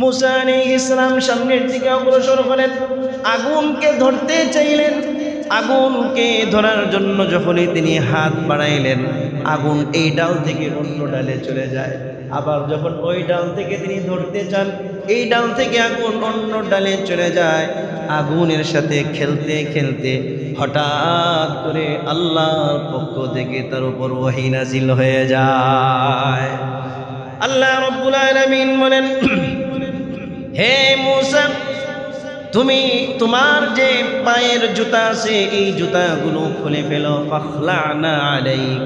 মুসা আলাইহিস ইসলাম সামনের দিকে অগ্রসর হলেন। আগুনকে ধরতে চাইলেন। আগুনকে ধরার জন্য যখনই তিনি হাত বাড়াইলেন, আগুন এই ডাল থেকে অন্য ডালে চলে যায়। আবার যখন ওই ডাল থেকে তিনি ধরতে চান, এই ডাল থেকে আগুন অন্য ডালে চলে যায়। আগুনের সাথে খেলতে খেলতে হঠাৎ করে আল্লাহর পক্ষ থেকে তার উপর ওয়াহি নাজিল হয়ে যায়। আল্লাহ রব্বুল আলামিন বলেন হে মুসা তুমি তোমার যে পায়ের জুতা আছে এই জুতাগুলো খুলে ফেলো। ফাখলানা আলাইক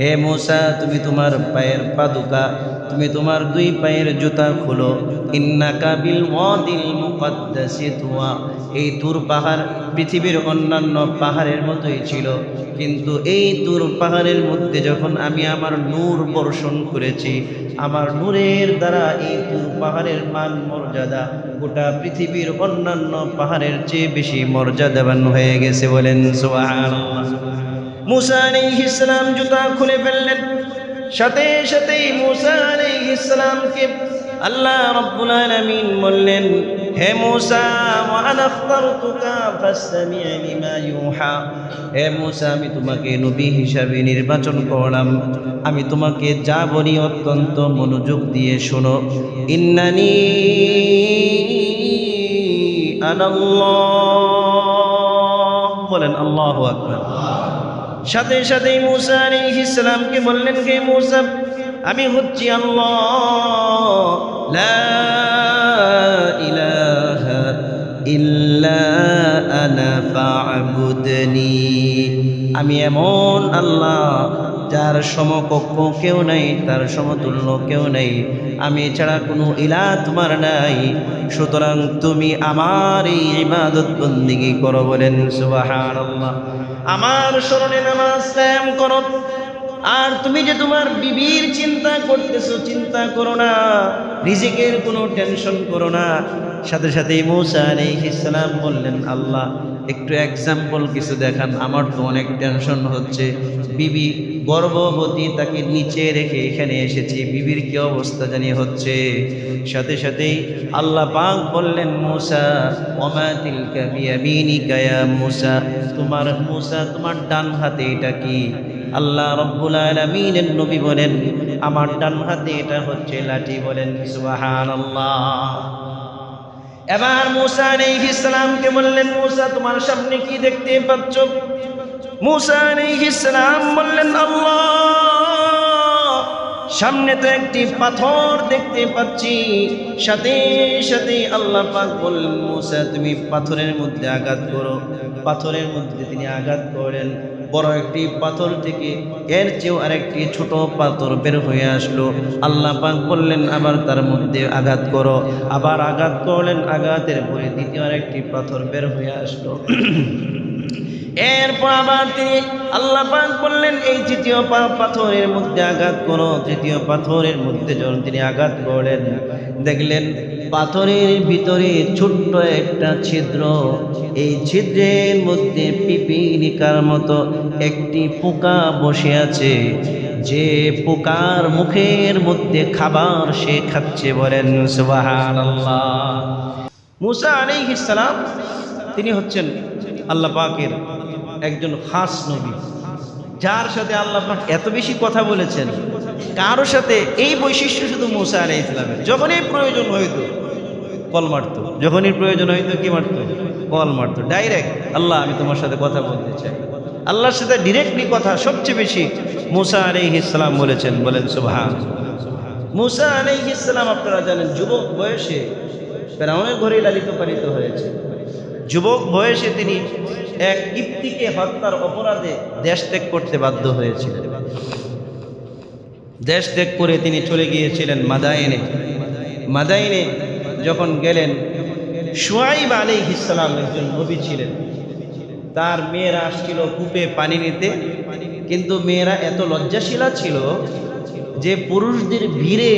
হে মুসা, তুমি তোমার পায়ের পাদুকা, তুমি তোমার দুই পায়ের জুতা খুলো। ইন্নাকা বিল ওয়াদিল মুকদ্দাসি তুয়া। এই তুর পাহাড় পৃথিবীর অন্যান্য পাহাড়ের মতোই ছিল। কিন্তু এই তুর পাহাড়ের মধ্যে যখন আমি আমার নূর বর্ষণ করেছি, আমার নূরের দ্বারা এই তুর পাহাড়ের মান মর্যাদা গোটা পৃথিবীর অন্যান্য পাহাড়ের চেয়ে বেশি মর্যাদাবান হয়ে গেছে বলেন সুবহানাল্লাহ। মুসা আলাইহিস সালাম জুতা খুলে ফেললেন। সাথে সাথেই মুসা আলাইহিস সালামকে আল্লাহ রাব্বুল আলামিন বললেন, হে মুসা হে মুসা, আমি তোমাকে নবী হিসাবে নির্বাচন করলাম। আমি তোমাকে যা বলি অত্যন্ত মনোযোগ দিয়ে শোনো। ইন্নানি আনাল্লাহ। বলেন, আল্লাহু আকবার। সাথে সাথে মুসা আলাইহিস সালামকে বললেন, হে মুসা, আমি হচ্ছি আল্লাহ। লা ইলাহা ইল্লা আনা ফা'বুদনি। আমি এমন আল্লাহ যার সমকক্ষ কেউ নাই, তার সমতুল্য কেউ নেই। আমি ছাড়া কোনো ইলা তোমার নাই। সুতরাং তুমি আমার এই ইবাদত বন্দিগি করো বলেন, সুবহানাল্লাহ। আমার স্মরণে নামাজ কায়েম করো। আর তুমি যে তোমার বিবির চিন্তা করতেছ, চিন্তা করো না। রিজিকের কোনো টেনশন করো না। সাথে সাথে মৌসা আলাইহিস সালাম বললেন, আল্লাহ একটু এক্সাম্পল কিছু দেখান। আমার তো অনেক টেনশন হচ্ছে। বিবি গর্ভবতী তাকে নিচে রেখে এখানে এসেছি। বিবির কি অবস্থা জানি হচ্ছে। সাথে সাথেই আল্লাহ পাক বললেন, মুসা, ওমা তিলকা বিয়ামিনিকা ইয়া মুসা। তোমার মুসা, তোমার ডান হাতে এটা কি? আল্লাহ রব্বুল আলামিনের নবী বলেন, আমার ডান হাতে এটা হচ্ছে লাঠি। বলেন, সুবহানাল্লাহ। এবার মুসা আলাইহিস সালামকে বললেন, মুসা, তোমার সামনে কি দেখতে পাচ্ছ? মুসা আলাইহিস সালাম বললেন, আল্লাহ, সামনে তো একটি পাথর দেখতে পাচ্ছি। সাথে সাথে আল্লাহ পাক বললেন, মুসা, তুমি পাথরের মধ্যে আঘাত করো। পাথরের মধ্যে তিনি আঘাত করেন বড় একটি পাথর থেকে এর চেয়েও আরেকটি ছোট পাথর বের হয়ে আসলো। আল্লাহ পাক বললেন, আবার তার মধ্যে আঘাত করো। আবার আঘাত করলেন, আঘাতের পরে দ্বিতীয় আরেকটি পাথর বের হয়ে আসলো। এরপর আবার তিনি আল্লাহ পাক বললেন, এই তৃতীয় পাথরের মধ্যে আঘাত করো। তৃতীয় পাথরের মধ্যে যখন তিনি আঘাত করলেন, দেখলেন পাথরের ভিতরে ছোট্ট একটা ছিদ্র। এই ছিদ্রের মধ্যে পিপিলিকার মতো একটি পোকা বসে আছে। যে পোকার মুখের মধ্যে খাবার সে খাচ্ছে বলেন। সুবহানাল্লাহ। মুসা আলাইহিস সালাম, তিনি হচ্ছেন আল্লাহ পাকের একজন খাস নবী, যার সাথে আল্লাহ এত বেশি কথা বলেছেন, কারও সাথে এই বৈশিষ্ট্য শুধু মুসা আলাই ইসলামের যখনই প্রয়োজন হইতো, কল মারতো। যখনই প্রয়োজন হইতো, কি মারতো? কল মারতো। ডাইরেক্ট আল্লাহ, আমি তোমার সাথে কথা বলতে চাই। আল্লাহর সাথে ডিরেক্টলি কথা, সবচেয়ে বেশি মুসা আলাইহিস ইসলাম বলেছেন, বলেন সুবহান। মুসা আলাইহিস ইসলাম আপনারা জানেন, যুবক বয়সে ফেরাউনের ঘরেই লালিত পালিত হয়েছে। যুবক বয়সে তিনি এক ইপ্তিকে হত্যার অপরাধে দেশ ত্যাগ করতে বাধ্য হয়েছিলেন। দেশ ত্যাগ করে তিনি চলে গিয়েছিলেন মাদাইনে মাদাইনে যখন গেলেন সোয়াইব আলী ইসলাম একজন নবী ছিলেন। তার মেয়েরা আসছিল কূপে পানি নিতে, কিন্তু মেয়েরা এত লজ্জাশীলা ছিল যে পুরুষদের ভিড়ে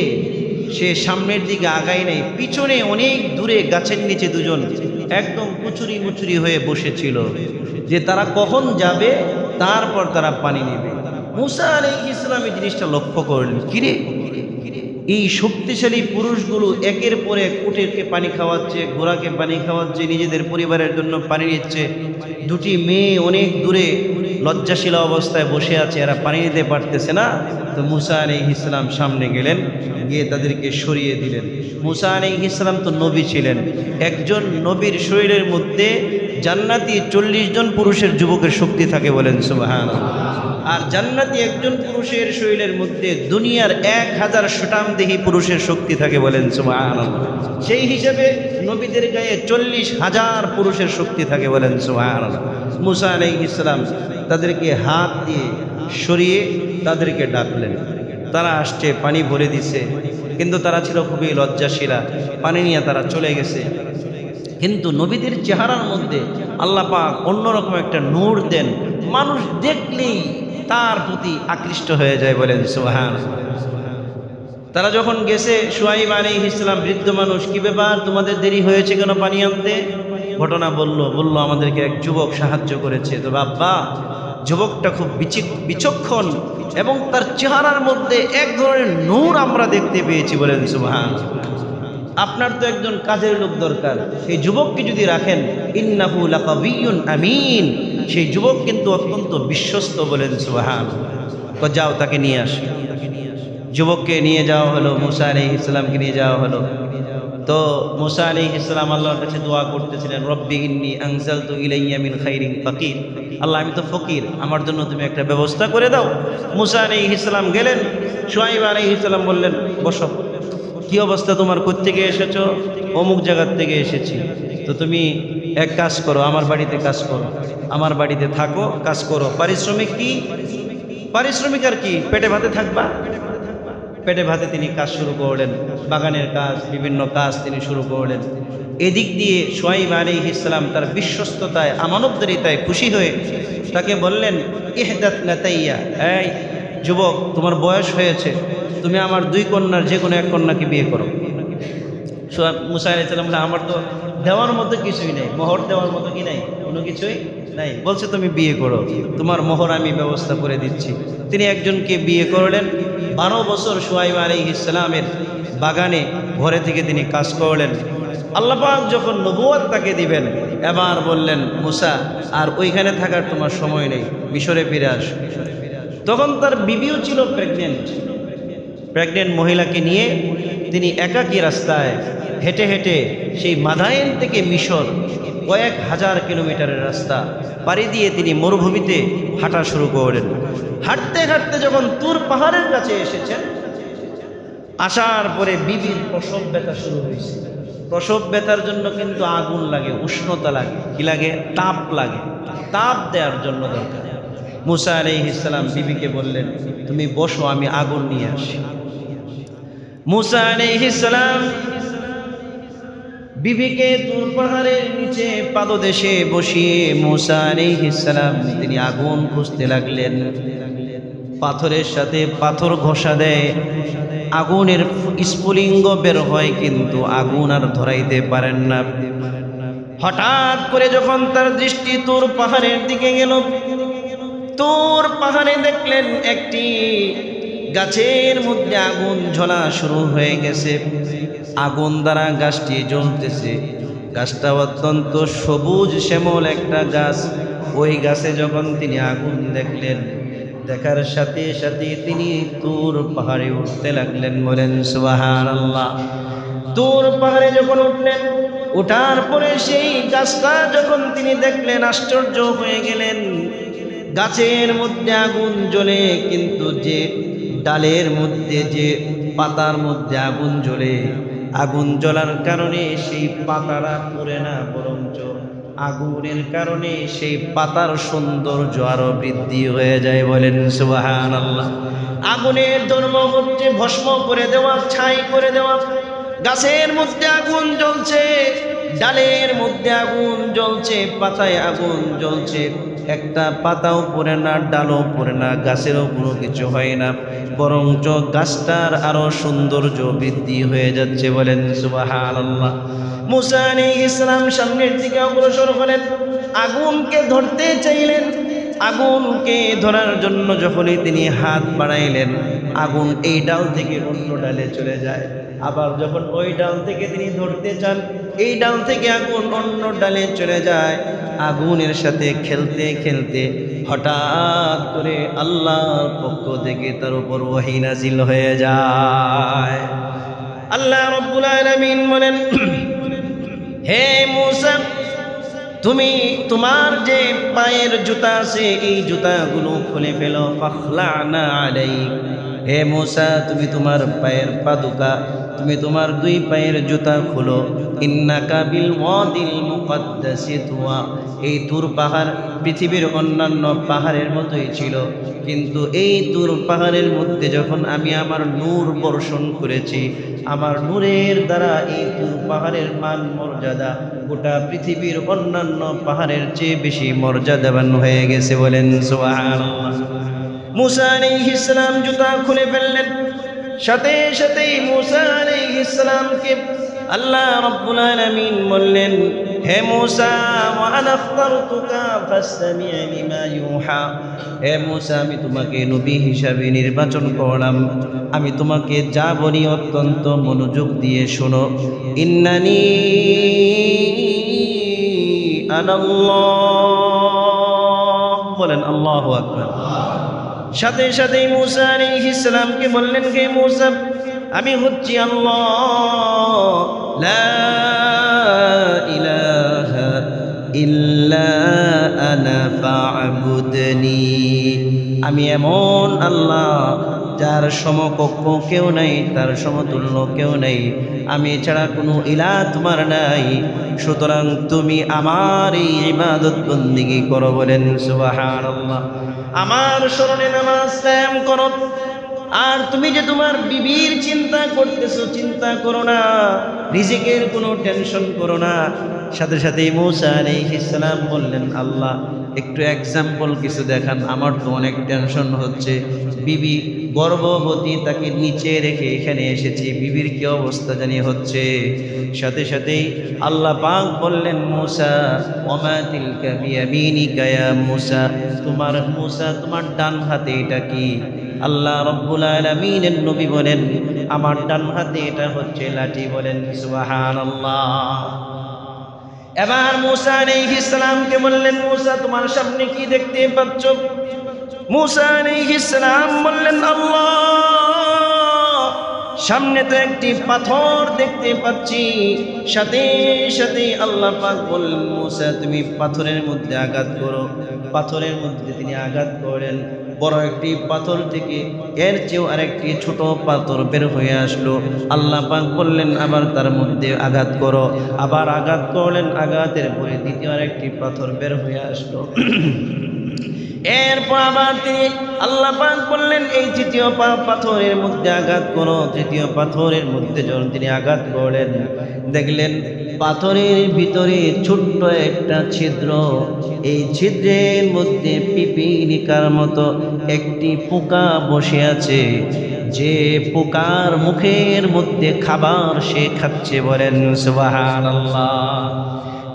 সে সামনের দিকে আগায় নাই। পিছনে অনেক দূরে গাছের নিচে দুজন একদম কুচুরি মুচুরি হয়ে বসেছিল যে তারা কখন যাবে, তারপর তারা পানি নেবে। মুসা আলী ইসলাম এই জিনিসটা লক্ষ্য করলেন। কিরে? এই শক্তিশালী পুরুষগুলো একের পর এক উটেরকে পানি খাওয়াচ্ছে, ঘোড়াকে পানি খাওয়াচ্ছে, নিজেদের পরিবারের জন্য পানি নিচ্ছে। দুটি মেয়ে অনেক দূরে লজ্জাশীলা অবস্থায় বসে আছে, এরা পানি নিতে পারতেছে না। তো মুসা আলী ইসলাম সামনে গেলেন, গিয়ে তাদেরকে সরিয়ে দিলেন। মুসা আলী ইসলাম তো নবী ছিলেন। একজন নবীর শরীরের মধ্যে জান্নাতি চল্লিশ জন পুরুষের যুবকের শক্তি থাকে বলেন সুবাহান আর জান্নাতি একজন পুরুষের শরীরের মধ্যে দুনিয়ার এক হাজার শতামদেহী পুরুষের শক্তি থাকে বলেন সুবাহান সেই হিসেবে নবীদের গায়ে চল্লিশ হাজার পুরুষের শক্তি থাকে বলেন সুবাহান মুসা আলাই ইসলাম তাদেরকে হাত দিয়ে সরিয়ে তাদেরকে ডাকলেন। তারা আসছে, পানি ভরে দিছে। কিন্তু তারা ছিল খুবই লজ্জাশীলা। পানি নিয়ে তারা চলে গেছে। কিন্তু নবীদের চেহারার মধ্যে আল্লাহ পাক অন্যরকম একটা নূর দেন। মানুষ দেখলেই তার প্রতি আকৃষ্ট হয়ে যায় বলেন সুহান তারা যখন গেছে সুয়াইব আলী ইসলাম বৃদ্ধ মানুষ, কি ব্যাপার? তোমাদের দেরি হয়েছে কেন পানি আনতে? ঘটনা বলল বলল, আমাদেরকে এক যুবক সাহায্য করেছে। তো বাবা যুবকটা খুব বিচক্ষণ এবং তার চেহারার মধ্যে এক ধরনের নূর আমরা দেখতে পেয়েছি বলেন সুবহান আপনার তো একজন কাজের লোক দরকার। সেই যুবককে যদি রাখেন, ইন্নাহু আমিন। সেই যুবক কিন্তু অত্যন্ত বিশ্বস্ত বলেন সুবহান তো যাও, তাকে নিয়ে আস। যুবককে নিয়ে যাওয়া হলো, মুসা আলী ইসলামকে নিয়ে যাওয়া হলো। তো মুসা আলী ইসলাম আল্লাহর কাছে দোয়া করতেছিলেন, রব্বি ইন্নি আনজাল তু ইলাইয়া মিন খাইরিন ফকির। আল্লাহ, আমি তো ফকির, আমার জন্য তুমি একটা ব্যবস্থা করে দাও। মুসা আলী ইসলাম গেলেন সোয়াইব আলী ইসলাম বললেন, বসো। কি অবস্থা তোমার? থেকে এসেছ? অমুক জায়গার থেকে এসেছি। তো তুমি এক কাজ করো, আমার বাড়িতে কাজ করো। আমার বাড়িতে থাকো, কাজ করো। পারিশ্রমিক কি? পারিশ্রমিক আর কি? পেটে ভাতে থাকবা? পেটে ভাতে তিনি কাজ শুরু করলেন। বাগানের কাজ, বিভিন্ন কাজ তিনি শুরু করলেন। এদিক দিয়ে সোয়াইব আলী ইসলাম তার বিশ্বস্ততায়, আমানতদারিতায় খুশি হয়ে তাকে বললেন, ইহদাত নাতাইয়া, এই যুবক, তোমার বয়স হয়েছে। তুমি আমার দুই কন্যার যে কোনো এক কন্যাকে বিয়ে করো। সোয়াব মুসা আলি সাল্লাম আমার তো দেওয়ার মতো কিছুই নেই, মোহর দেওয়ার মতো কি নাই? কোনো কিছুই নাই। বলছে, তুমি বিয়ে করো। তোমার মোহর আমি ব্যবস্থা করে দিচ্ছি। তিনি একজনকে বিয়ে করলেন। বারো বছর সোয়াইব আলী ইসলামের বাগানে, ঘরে থেকে তিনি কাজ করলেন। আল্লাপাক যখন নবুয়াত তাকে দিবেন, এবার বললেন, মুসা, আর ওইখানে থাকার তোমার সময় নেই। মিশরে ফিরে আস। তখন তার বিবিও ছিল প্রেগনেন্ট প্রেগনেন্ট মহিলাকে নিয়ে তিনি একাকী রাস্তায় হেঁটে হেঁটে সেই মাদায়েন থেকে মিশর কয়েক হাজার কিলোমিটারের রাস্তা পাড়ি দিয়ে তিনি মরুভূমিতে হাঁটা শুরু করলেন। হাঁটতে হাঁটতে যখন তুর পাহাড়ের কাছে এসেছেন, আসার পরে বিবির প্রসব ব্যথা শুরু হয়েছে। প্রসব ব্যথার জন্য কিন্তু আগুন লাগে, উষ্ণতা লাগে, কি লাগে? তাপ লাগে। তাপ দেওয়ার জন্য দরকার। মুসা আলি ইসলাম বিবিকে বললেন, তুমি বসো, আমি আগুন নিয়ে আসি। মুসা আলি ইসলাম বিবিকে তুর পাহাড়ের নিচে পাদদেশে বসিয়ে মুসা আলি ইসলাম তিনি আগুন খুঁজতে লাগলেন। পাথরের সাথে পাথর ঘষা দেয়। আগুনের স্ফুলিঙ্গ বের হয়, কিন্তু আগুন আর ধরাইতে পারেন না। হঠাৎ করে যখন তার দৃষ্টি তোর পাহাড়ের দিকে গেল তোর পাহাড়ে দেখলেন একটি গাছের মধ্যে আগুন ঝোলা শুরু হয়ে গেছে। আগুন দ্বারা গাছটি জ্বলতেছে। গাছটা অত্যন্ত সবুজ শ্যামল একটা গাছ। ওই গাছে যখন তিনি আগুন দেখলেন, দেখার সাথে সাথে তিনি তোর পাহাড়ে উঠতে লাগলেন, বলেন সুবাহান আল্লাহ তোর পাহাড়ে যখন উঠলেন ওঠার পরে সেই গাছটা যখন তিনি দেখলেন, আশ্চর্য হয়ে গেলেন। গাছের মধ্যে আগুন জ্বলে, কিন্তু যে ডালের মধ্যে যে পাতার মধ্যে আগুন জ্বলে, আগুন জ্বলার কারণে সেই পাতারা পড়ে না, বরঞ্চ আগুনের কারণে সেই পাতার সৌন্দর্য আরও বৃদ্ধি হয়ে যায় বলেন সুবাহান আল্লাহ আগুনের ধর্ম হচ্ছে ভস্ম করে দেওয়া, ছাই করে দেওয়া, গাছের মধ্যে আগুন জ্বলছে। ডালের মধ্যে আগুন জ্বলছে, পাতায় আগুন জ্বলছে। একটা পাতাও পড়ে না, ডালও পড়ে না, গাছেরও কোনো কিছু হয় না। বরঞ্চ গাছটার আরও সৌন্দর্য বৃদ্ধি হয়ে যাচ্ছে বলেন সুবাহান আল্লাহ মুসা আলী ইসলাম সামনের দিকে অগ্রসর হলেন। আগুনকে ধরতে চাইলেন। আগুনকে ধরার জন্য যখনই তিনি হাত বাড়াইলেন, আগুন এই ডাল থেকে অন্য ডালে চলে যায়। আবার যখন ওই ডাল থেকে তিনি ধরতে চান, এই ডাল থেকে আগুন অন্য ডালে চলে যায়। আগুনের সাথে খেলতে খেলতে হঠাৎ করে আল্লাহর পক্ষ থেকে তার উপর ওহিনাজিল হয়ে যায়। আল্লাহ রব্বুল আলামিন বলেন, হে মুসা, তুমি তোমার যে পায়ের জুতা আছে, এই জুতাগুলো খুলে ফেলো। ফাখলানা আলাইক। হে মুসা, তুমি তোমার পায়ের পাদুকা তুমি তোমার দুই পায়ের জুতা খুলো। এই তুর পাহাড় পৃথিবীর অন্যান্য পাহাড়ের মতোই ছিল। কিন্তু এই তুর পাহাড়ের মধ্যে যখন আমি আমার নূর বর্ষণ করেছি, আমার নূরের দ্বারা এই তুর পাহাড়ের মান মর্যাদা গোটা পৃথিবীর অন্যান্য পাহাড়ের চেয়ে বেশি মর্যাদাবান হয়ে গেছে বলেন সোহান মুসা আলাইহিস সালাম জুতা খুলে ফেললেন। সাথে সাথে মুসা আলাইহিস ইসলামকে আল্লাহ রাব্বুল আলামিন বললেন, হে মুসা হে মুসা, আমি তোমাকে নবী হিসাবে নির্বাচন করলাম। আমি তোমাকে যা বলি অত্যন্ত মনোযোগ দিয়ে শোনো। ইন্নানি আনাল্লাহ। বলেন, আল্লাহ আকবার। সাথে সাথে মুসা আলাইহিস সালামকে বললেন, হে মুসা, আমি হচ্ছি আল্লাহ। আমি এমন আল্লাহ যার সমকক্ষ কেউ নাই, তার সমতুল্য কেউ নাই। আমি ছাড়া কোনো ইলা তোমার নাই। সুতরাং তুমি আমার এই ইবাদত বন্দিগি করো বলেন, সুবহানাল্লাহ। আমার স্মরণে নামাজ ক্যাম কর। আর তুমি যে তোমার বিবির চিন্তা করতেছো, চিন্তা করো না। রিজিকের কোনো টেনশন করো না। সাথে সাথে মৌসা আলাইহিস সালাম বললেন, আল্লাহ একটু এক্সাম্পল কিছু দেখান। আমার তো অনেক টেনশন হচ্ছে। বিবি গর্ভবতী, তাকে নিচে রেখে এখানে এসেছি। বিবির কি অবস্থা জানি হচ্ছে। সাথে সাথেই আল্লাহ পাক বললেন, মুসা ওমাতিল কাবিয়ামিনিকা ইয়া মুসা। তোমার মুসা, তোমার ডান হাতে এটা কি? আল্লাহ রব্বুল আলামিনের নবী বলেন, আমার ডান হাতে এটা হচ্ছে লাঠি। বলেন, সুবহানাল্লাহ। এবার মুসা আলাইহিস সালামকে বললেন, মুসা, তোমার সামনে কি দেখতে পাচ্ছ? মুসা আলাইহিস সালাম বললেন, আল্লাহ, সামনে তো একটি পাথর দেখতে পাচ্ছি। সাথে সাথে আল্লাহ পাক বললেন, মুসা, তুমি পাথরের মধ্যে আঘাত করো। পাথরের মধ্যে তিনি আঘাত করেন। বড় একটি পাথর থেকে এর চেয়েও আরেকটি ছোট পাথর বের হয়ে আসলো। আল্লাহ পাক বললেন, আবার তার মধ্যে আঘাত করো। আবার আঘাত করলেন, আঘাতের পরে দ্বিতীয় আরেকটি পাথর বের হয়ে আসলো। এরপর আবার তিনি আল্লাহ পাক বললেন, এই তৃতীয় পাথরের মধ্যে আঘাত করো। তৃতীয় পাথরের মধ্যে যখন তিনি আঘাত করলেন, দেখলেন পাথরের ভিতরে ছোট্ট একটা ছিদ্র। এই ছিদ্রের মধ্যে পিপিলিকার মতো একটি পোকা বসে আছে। যে পোকার মুখের মধ্যে খাবার সে খাচ্ছে বলেন সুবহানাল্লাহ।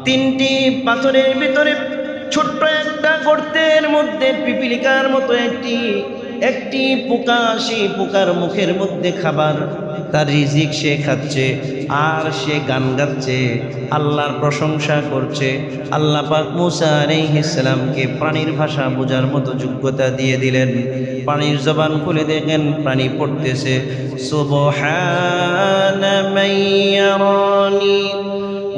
তিনটি পাথরের ভিতরে ছোট্ট একটা গর্তের মধ্যে পিপিলিকার মতো একটি একটি পোকা, সেই পোকার মুখের মধ্যে খাবার তার রিজিক সে খাচ্ছে আর সে গান গাচ্ছে আল্লাহর প্রশংসা করছে আল্লাহ পাক মুসা আলাইহিস সালামকে প্রাণীর ভাষা বোঝার মতো যোগ্যতা দিয়ে দিলেন প্রাণীর জবান খুলে দেখেন প্রাণী পড়তেছে সুবহানা মাইয়ারানি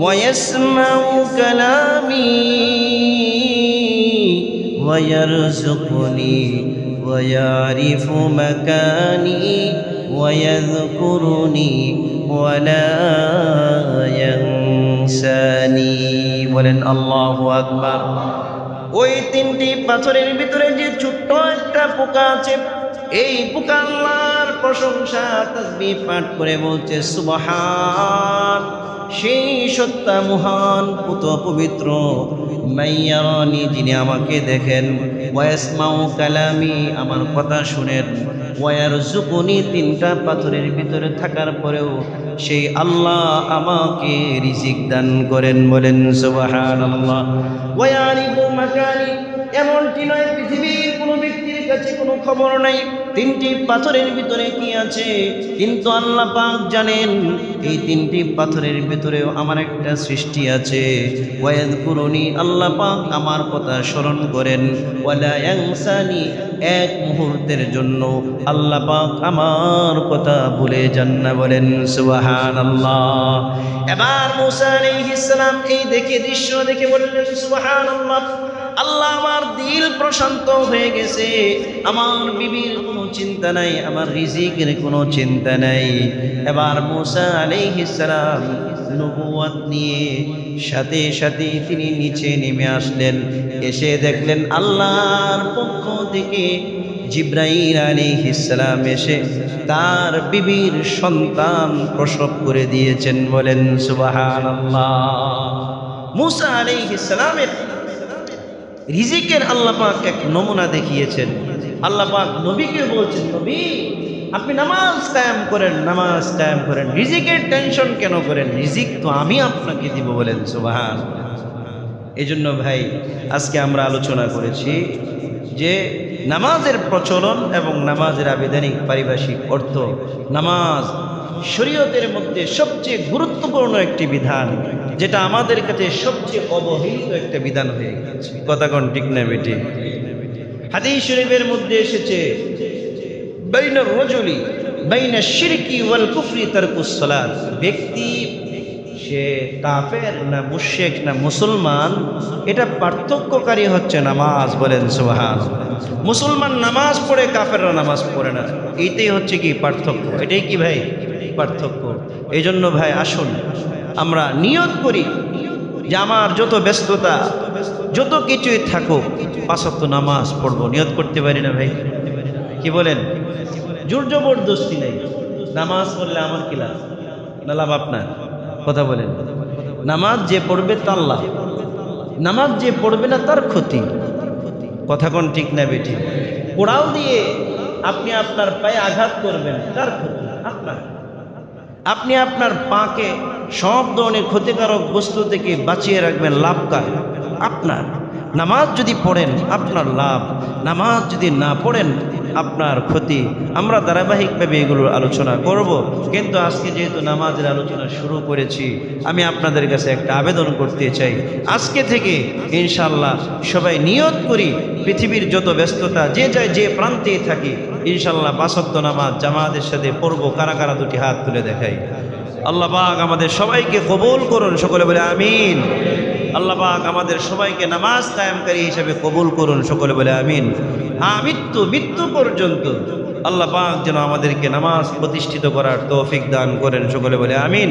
ويسمع كلامي ويرزقني ويعرف مكاني ويذكرني ولا ينساني বলেন আল্লাহু আকবার ওই তিনটি পাথরের ভিতরে যে ছোট্ট একটা পোকা আছে এই পোকা আল্লাহর প্রশংসা তাসবিহ পাঠ করে বলছে সুবহান সেই সত্তা মহান পুত পবিত্র মাইয়ারানি যিনি আমাকে দেখেন ওয়াসমাউ কালামি, আমার কথা শুনেন। ওয়ার জুকুনি তিনটা পাথরের ভিতরে থাকার পরেও সেই আল্লাহ আমাকে রিজিক দান করেন বলেন, সুবহানাল্লাহ। ওয়ারিফু মাকানি, এমনটি নয় পৃথিবীর কাছে কোনো খবর নাই। তিনটি পাথরের ভিতরে কি আছে? কিন্তু আল্লাহ পাক জানেন, এই তিনটি পাথরের ভিতরেও আমার একটা সৃষ্টি আছে। ওয়াদ কুরুনি আল্লাহ পাক আমার কথা স্মরণ করেন। ওয়ালা ইয়ানসানি এক মুহূর্তের জন্য আল্লাহ পাক আমার কথা ভুলে যান না বলেন, সুবহানাল্লাহ। এবার মুসা আলাইহিস সালাম এই দেখে দৃশ্য দেখে বললেন, সুবহানাল্লাহ। আল্লাহ আমার দিল প্রশান্ত হয়ে গেছে। আমার বিবির কোনো চিন্তা নাই, আমার রিজিকের কোনো চিন্তা নাই। এবার মুসা আলাইহিস সালাম নবুয়াত নিয়ে সাথে সাথে তিনি নিচে নেমে আসলেন। এসে দেখলেন আল্লাহর পক্ষ থেকে জিব্রাইল আলাইহিস সালাম এসে তার বিবির সন্তান প্রসব করে দিয়েছেন বলেন, সুবহানাল্লাহ। মুসা আলাইহিস সালামের রিজিকের আল্লাহ পাক এক নমুনা দেখিয়েছেন। আল্লাহ পাক নবীকে বলছেন, নবী, আপনি নামাজ কায়াম করেন, নামাজ কায়াম করেন। রিজিকের টেনশন কেন করেন? রিজিক তো আমি আপনাকে দিব বলেন, সুবাহান। এই জন্য ভাই, আজকে আমরা আলোচনা করেছি যে নামাজের প্রচলন এবং নামাজের আবেদনিক পারিভাষিক অর্থ নামাজ শরীয়তের মধ্যে সবচেয়ে গুরুত্বপূর্ণ একটি বিধান, যেটা আমাদের কাছে সবচেয়ে অবহেলিত একটা বিধান হয়ে গেছে। কথা কোন ঠিক না বেটি? হাদিস শরীফের মধ্যে এসেছে, বাইনা রজলি বাইনা শিরকি ওয়াল কুফরি তারকুস সালাত। ব্যক্তি, সে কাফের না মুশেক না মুসলমান, এটা পার্থক্যকারী হচ্ছে নামাজ বলেন, সুবহান। মুসলমান নামাজ পড়ে, কাফেররা নামাজ পড়ে না। এইটাই হচ্ছে কি পার্থক্য? এটাই কি ভাই? পার্থক্য। এই জন্য ভাই, আসুন, আমরা নিয়ত করি যে আমার যত ব্যস্ততা, যত কিছুই থাকুক, পাঁচক্ত নামাজ পড়ব। নিয়ত করতে পারি না ভাই? কি বলেন? জোর জবরদস্তি নেই। নামাজ পড়লে আমার কি লাভ? না লাভ আপনার? কথা বলেন। নামাজ যে পড়বে তার লাভ। নামাজ যে পড়বে না তার ক্ষতি। কথা কোন ঠিক না বেটি কোড়াল দিয়ে আপনি আপনার পায়ে আঘাত করবেন, তার ক্ষতি। আপনার আপনি আপনার পাকে সব ধরনের ক্ষতিকারক বস্তু থেকে বাঁচিয়ে রাখবেন, লাভ কার? আপনার। নামাজ যদি পড়েন, আপনার লাভ। নামাজ যদি না পড়েন আপনার ক্ষতি। আমরা ধারাবাহিকভাবে এগুলোর আলোচনা করব। কিন্তু আজকে যেহেতু নামাজের আলোচনা শুরু করেছি, আমি আপনাদের কাছে একটা আবেদন করতে চাই। আজকে থেকে ইনশাল্লাহ সবাই নিয়ত করি পৃথিবীর যত ব্যস্ততা, যে যায় যে প্রান্তেই থাকি ইনশাল্লাহ পাঁচত্ব নামাজ জামাতের সাথে পড়ব, কারা কারা দুটি হাত তুলে দেখাই। আল্লাহ পাক আমাদের সবাইকে কবুল করুন, সকলে বলে আমিন। আল্লাহ পাক আমাদের সবাইকে নামাজ কায়েমকারী হিসেবে কবুল করুন, সকলে বলে আমিন। হ্যাঁ মৃত্যু মৃত্যু পর্যন্ত আল্লাহ পাক যেন আমাদেরকে নামাজ প্রতিষ্ঠিত করার তৌফিক দান করেন, সকলে বলে আমিন।